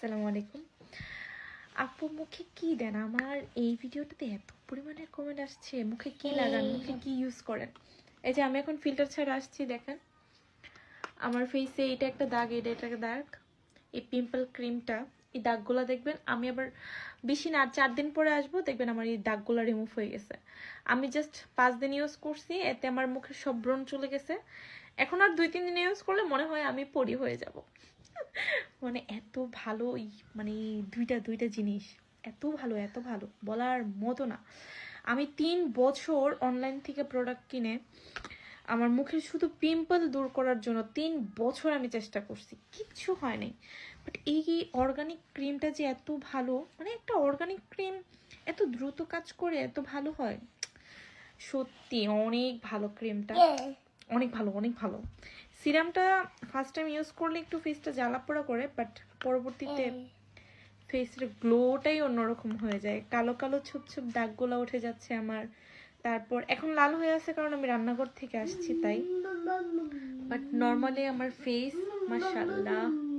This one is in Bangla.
আসসালামু আলাইকুম। আপু মুখে কি দেন? আমার এই ভিডিওটাতে এত পরিমাণে কমেন্ট আসছে। মুখে কি লাগান? মুখে কি ইউজ করেন? এই যে আমি এখন ফিল্টার ছাড়া আসছি দেখেন। আমার ফেসে এটা একটা দাগ এটা একটা দাগ। এই পিম্পল ক্রিমটা এই দাগগুলো দেখবেন আমি আবার বেশি না চার দিন পরে আসব দেখবেন আমার এই দাগগুলো রিমুভ হয়ে গেছে। আমি জাস্ট পাঁচ দিন ইউজ করছি এতে আমার মুখে সব ব্রণ চলে গেছে। এখন আর দুই তিন দিন ইউজ করলে মনে হয় আমি পরি হয়ে যাব। মানে এত ভালো মানে দুইটা দুইটা জিনিস। এত ভালো এত ভালো। বলার মতো না। আমি তিন বছর অনলাইন থেকে প্রোডাক্ট কিনে আমার মুখের শুধু পিম্পল দূর করার জন্য তিন বছর আমি চেষ্টা করছি। কিচ্ছু হয় নাই। বাট এই অর্গানিক ক্রিমটা যে এত ভালো মানে একটা অর্গানিক ক্রিম এত দ্রুত কাজ করে এত ভালো হয়। সত্যি, অনেক ভালো ক্রিমটা অনেক ভালো অনেক ভালো। সিরামটা ফার্স্ট টাইম ইউজ করলে একটু ফেসটা জ্বালা পোড়া করে বাট পরবর্তীতে ফেসের গ্লোটাই অন্যরকম হয়ে যায়। কালো কালো ছুপ ছুপ দাগগুলো উঠে যাচ্ছে আমার। তারপর এখন লাল হয়ে আছে কারণ আমি রান্নাঘর থেকে আসছি তাই। বাট নর্মালি আমার ফেস মাশাল্লাহ